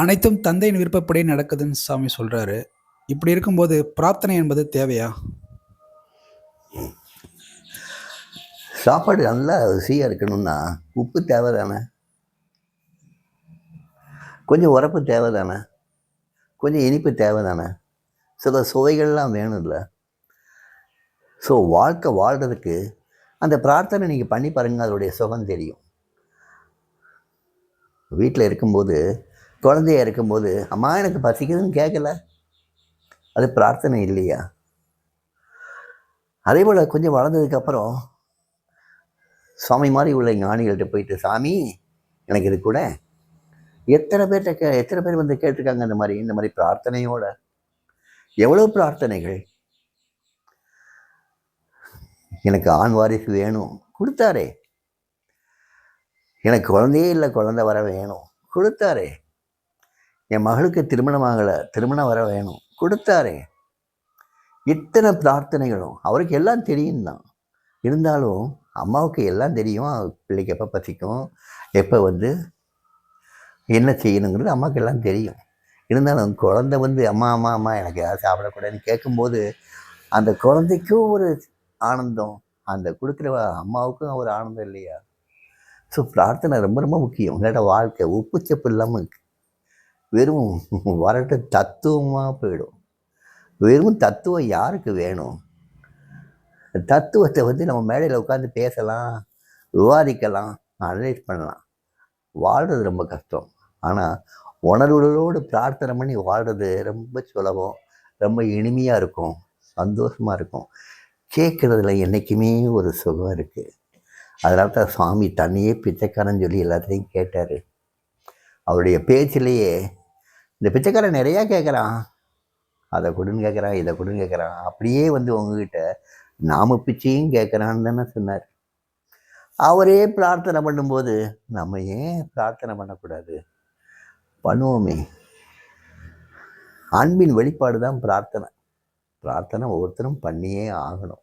அனைத்தும் தந்தையின் விருப்பப்படி நடக்குதுன்னு சாமி சொல்றாரு. இப்படி இருக்கும்போது பிரார்த்தனை என்பது தேவையா? சாப்பாடு நல்லா ருசியாக இருக்கணும்னா, உப்பு தேவை தானே? கொஞ்சம் உரப்பு தேவை தானே? கொஞ்சம் இனிப்பு தேவை தானே? சில சுவைகள்லாம் வேணும்ல. ஸோ வாழ்க்கை வாழ்கிறதுக்கு அந்த பிரார்த்தனை நீங்கள் பண்ணி பாருங்க. அதோடைய சுகம் தெரியும். வீட்டில் இருக்கும்போது, குழந்தையா இருக்கும்போது, "அம்மா எனக்கு பசிக்குதுன்னு" கேட்கல. அது பிரார்த்தனை இல்லையா? அதே போல் கொஞ்சம் வளர்ந்ததுக்கப்புறம், சுவாமி மாதிரி உள்ள ஞானிகள்கிட்ட போயிட்டு, "சாமி எனக்கு இது கூட எத்தனை பேர்கிட்ட கே எத்தனை பேர் வந்து கேட்டுருக்காங்க இந்த மாதிரி இந்த மாதிரி பிரார்த்தனையோட. எவ்வளோ பிரார்த்தனைகள். எனக்கு ஆண் வாரிசு வேணும். கொடுத்தாரே எனக்கு குழந்தையே இல்லை குழந்தை வர வேணும். கொடுத்தாரே என் மகளுக்கு திருமணம் ஆகலை திருமணம் வர வேணும். கொடுத்தாரே இத்தனை பிரார்த்தனைகளும் அவருக்கு எல்லாம் தெரியும் தான். இருந்தாலும் அம்மாவுக்கு எல்லாம் தெரியும். பிள்ளைக்கு எப்போ பசிக்கும், எப்போ வந்து என்ன செய்யணுங்கிறது அம்மாவுக்கு எல்லாம் தெரியும். இருந்தாலும் குழந்தை வந்து, "அம்மா, அம்மா, அம்மா எனக்கு ஏதாவது சாப்பிடக்கூடாதுன்னு" கேட்கும்போது, அந்த குழந்தைக்கும் ஒரு ஆனந்தம். அந்த கொடுக்குற அம்மாவுக்கும் ஒரு ஆனந்தம் இல்லையா? ஸோ பிரார்த்தனை ரொம்ப ரொம்ப முக்கியம். இல்லாட்டா வாழ்க்கை உப்பு இல்லாமல் வெறும் வரட்டு தத்துவமாக போயிடும். வெறும் தத்துவம் யாருக்கு வேணும்? தத்துவத்தை வந்து நம்ம மேடையில் உட்காந்து பேசலாம், விவாதிக்கலாம், அனலைஸ் பண்ணலாம். வாழ்கிறது ரொம்ப கஷ்டம். ஆனால் உணர்வுகளோடு பிரார்த்தனை பண்ணி வாழ்கிறது ரொம்ப சுலபம். ரொம்ப இனிமையாக இருக்கும். சந்தோஷமாக இருக்கும். கேட்குறதுல என்றைக்குமே ஒரு சுகம் இருக்குது அதனால தான் சாமி தன்னையே பிச்சைக்காரன்னு சொல்லி எல்லாத்தையும் கேட்டார் அவருடைய பேச்சிலேயே, "இந்த பிச்சைக்காரன் நிறையா கேட்குறான் அதை கொடுன்னு கேட்குறான் இதை கொடுன்னு கேட்குறான் அப்படியே வந்து உங்ககிட்ட நாம பிச்சையும் கேட்குறான்னு தானே சொன்னார் அவரே பிரார்த்தனை பண்ணும்போது, நம்ம ஏன் பிரார்த்தனை பண்ணக்கூடாது? பண்ணுவோமே. அன்பின் வெளிப்பாடு தான் பிரார்த்தனை. பிரார்த்தனை ஒவ்வொருத்தரும் பண்ணியே ஆகணும்.